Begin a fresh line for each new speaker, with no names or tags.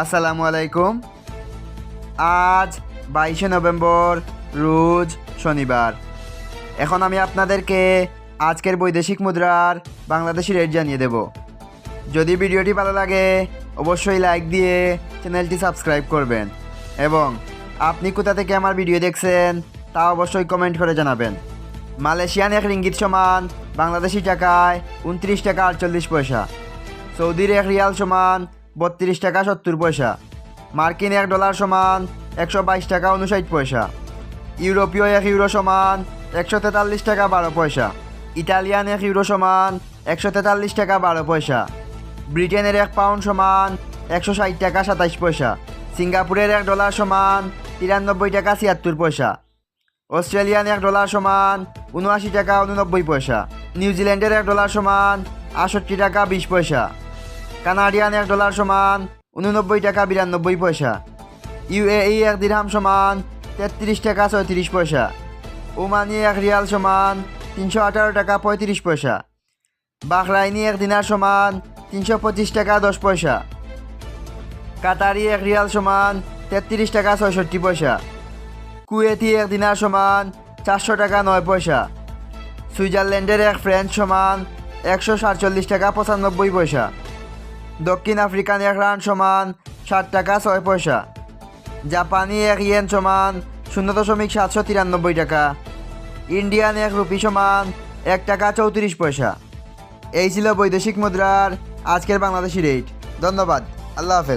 আসসালামু আলাইকুম। আজ বাইশে নভেম্বর, রোজ শনিবার। এখন আমি আপনাদেরকে আজকের বৈদেশিক মুদ্রার বাংলাদেশি রেট জানিয়ে দেব। যদি ভিডিওটি ভালো লাগে, অবশ্যই লাইক দিয়ে চ্যানেলটি সাবস্ক্রাইব করবেন। এবং আপনি কোথা থেকে আমার ভিডিও দেখছেন, তা অবশ্যই কমেন্ট করে জানাবেন। মালয়েশিয়ান এক রিঙ্গিত সমান বাংলাদেশি টাকায় উনত্রিশ টাকা আটচল্লিশ পয়সা। সৌদির এক রিয়াল সমান বত্রিশ টাকা সত্তর পয়সা। মার্কিন এক ডলার সমান একশো বাইশ টাকা উনষাট পয়সা। ইউরোপীয় এক ইউরো সমান একশো তেতাল্লিশ টাকা বারো পয়সা। ইটালিয়ান এক ইউরো সমান একশো তেতাল্লিশ টাকা বারো পয়সা। ব্রিটেনের এক পাউন্ড সমান একশো ষাট টাকা সাতাইশ পয়সা। সিঙ্গাপুরের এক ডলার সমান তিরানব্বই টাকা ছিয়াত্তর পয়সা। অস্ট্রেলিয়ান এক ডলার সমান উনআশি টাকা উননব্বই পয়সা। নিউজিল্যান্ডের এক ডলার সমান আটষট্টি টাকা বিশ পয়সা। কানাডিয়ান এক ডলার সমান উননব্বই টাকা বিরানব্বই পয়সা। ইউএই এক দিরহাম সমান তেত্রিশ টাকা ছয়ত্রিশ পয়সা। ওমানি এক রিয়াল সমান তিনশো আঠারো টাকা পঁয়ত্রিশ পয়সা। বাহরাইনি এক দিনার সমান তিনশো পঁচিশ টাকা দশ পয়সা। কাতারি এক রিয়াল সমান তেত্রিশ টাকা ছয়ষট্টি পয়সা। কুয়েতি এক দিনার সমান চারশো টাকা নয় পয়সা। সুইজারল্যান্ডের এক ফ্রেঞ্চ সমান একশো সাতচল্লিশ টাকা পঁচানব্বই পয়সা। দক্ষিণ আফ্রিকান এক রান সমান ষাট টাকা ছয় পয়সা। জাপানি এক ইয়েন সমান শূন্য দশমিক সাতশো তিরানব্বই টাকা। ইন্ডিয়ান এক রুপি সমান এক টাকা চৌত্রিশ পয়সা। এই ছিল বৈদেশিক মুদ্রার আজকের বাংলাদেশি রেট। ধন্যবাদ। আল্লাহ হাফেজ।